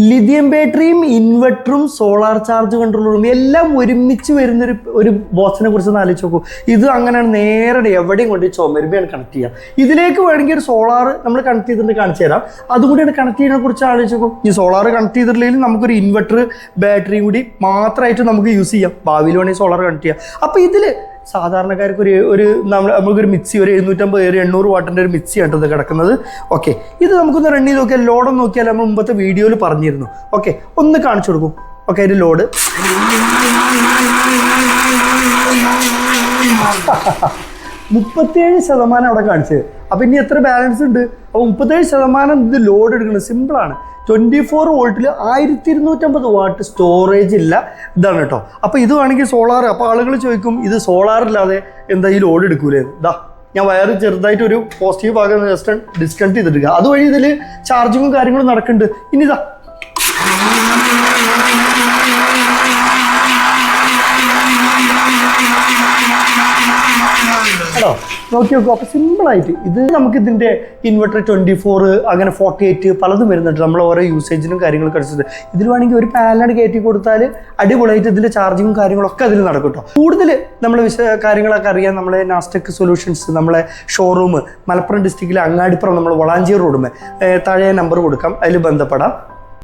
Lithium ബാറ്ററിയും ഇൻവെർട്ടറും solar charge കൺട്രോളറും എല്ലാം ഒരുമിച്ച് വരുന്നൊരു ഒരു ബോക്സിനെ കുറിച്ച് ഒന്ന് ആലോചിച്ച് നോക്കൂ. ഇത് അങ്ങനെയാണ് നേരെ എവിടെയും കൊണ്ട് ചുമരുമ്പയാണ് കണക്ട് ചെയ്യുക ഇതിലേക്ക് വേണമെങ്കിൽ ഒരു സോളാർ നമ്മൾ കണക്ട് ചെയ്തിട്ടുണ്ട് കാണിച്ചു തരാം. അതുകൂടിയാണ് കണക്ട് ചെയ്യുന്നതിനെ കുറിച്ച് ആലോചിച്ച് നോക്കും. ഈ സോളാർ കണക്ട് ചെയ്തിട്ടില്ലെങ്കിൽ നമുക്കൊരു ഇൻവെർട്ടർ ബാറ്ററിയും കൂടി മാത്രമായിട്ട് നമുക്ക് യൂസ് ചെയ്യാം. ഭാവിയിൽ വേണമെങ്കിൽ സോളാർ കണക്ട് ചെയ്യാം. അപ്പോൾ ഇതിൽ സാധാരണക്കാർക്ക് ഒരു ഒരു നമ്മൾ നമുക്കൊരു മിക്സി ഒരു എഴുന്നൂറ്റമ്പത് ഒരു എണ്ണൂറ് വാട്ടിന്റെ ഒരു മിക്സി ഇത് കിടക്കുന്നത്. ഓക്കെ ഇത് നമുക്കൊന്ന് റൺ ചെയ്ത് നോക്കിയാൽ ലോഡ് നോക്കിയാൽ നമ്മൾ മുമ്പത്തെ വീഡിയോയിൽ പറഞ്ഞിരുന്നു. ഓക്കെ ഒന്ന് കാണിച്ചു കൊടുക്കും. ഓക്കെ അതിന്റെ ലോഡ് മുപ്പത്തേഴ് ശതമാനം അവിടെ കാണിച്ചത്. അപ്പം ഇനി എത്ര ബാലൻസ് ഉണ്ട്? അപ്പോൾ മുപ്പത്തേഴ് ശതമാനം ഇത് ലോഡ് എടുക്കുന്നത് സിമ്പിളാണ് ട്വന്റി ഫോർ വോൾട്ടിൽ ആയിരത്തി ഇരുന്നൂറ്റമ്പത് വാട്ട് സ്റ്റോറേജ് ഇല്ല. ഇതാണ് കേട്ടോ. അപ്പോൾ ഇത് വേണമെങ്കിൽ സോളാർ അപ്പോൾ ആളുകൾ ചോദിക്കും ഇത് സോളാർ ഇല്ലാതെ എന്താ ഈ ലോഡ് എടുക്കൂലേ? ദാ ഞാൻ വയറ് ചെറുതായിട്ട് ഒരു പോസിറ്റീവ് ഭാഗം ജസ്റ്റ് ഡിസ്കണക്ട് ചെയ്തിട്ടുണ്ട് അതുവഴി ഇതിൽ ചാർജിങ്ങും കാര്യങ്ങളും നടക്കുന്നുണ്ട്. ഇനി ഇതാ കേട്ടോ നോക്കി നോക്കൂ. സിമ്പിൾ ആയിട്ട് ഇത് നമുക്ക് ഇതിന്റെ ഇൻവെർട്ടർ ട്വന്റി ഫോർ അങ്ങനെ ഫോർട്ടി എയ്റ്റ് പലതും വരുന്നുണ്ട്. നമ്മൾ ഓരോ യൂസേജിനും കാര്യങ്ങളൊക്കെ അടിച്ചത് ഇതിൽ വേണമെങ്കിൽ ഒരു പാനലാണ് കയറ്റി കൊടുത്താൽ അടിപൊളിയായിട്ട് ഇതിന്റെ ചാർജിങ്ങും കാര്യങ്ങളൊക്കെ അതിൽ നടക്കും കേട്ടോ കൂടുതൽ നമ്മൾ വിശ കാര്യങ്ങളൊക്കെ അറിയാൻ നമ്മളെ നാസ്റ്റെക് സൊല്യൂഷൻസ് നമ്മളെ ഷോറൂം മലപ്പുറം ഡിസ്ട്രിക്റ്റിലെ അങ്ങാടിപ്പുറം നമ്മൾ വളാഞ്ചേർ റോഡുമേ താഴെ നമ്പർ കൊടുക്കാം. അതിൽ ബന്ധപ്പെടാം.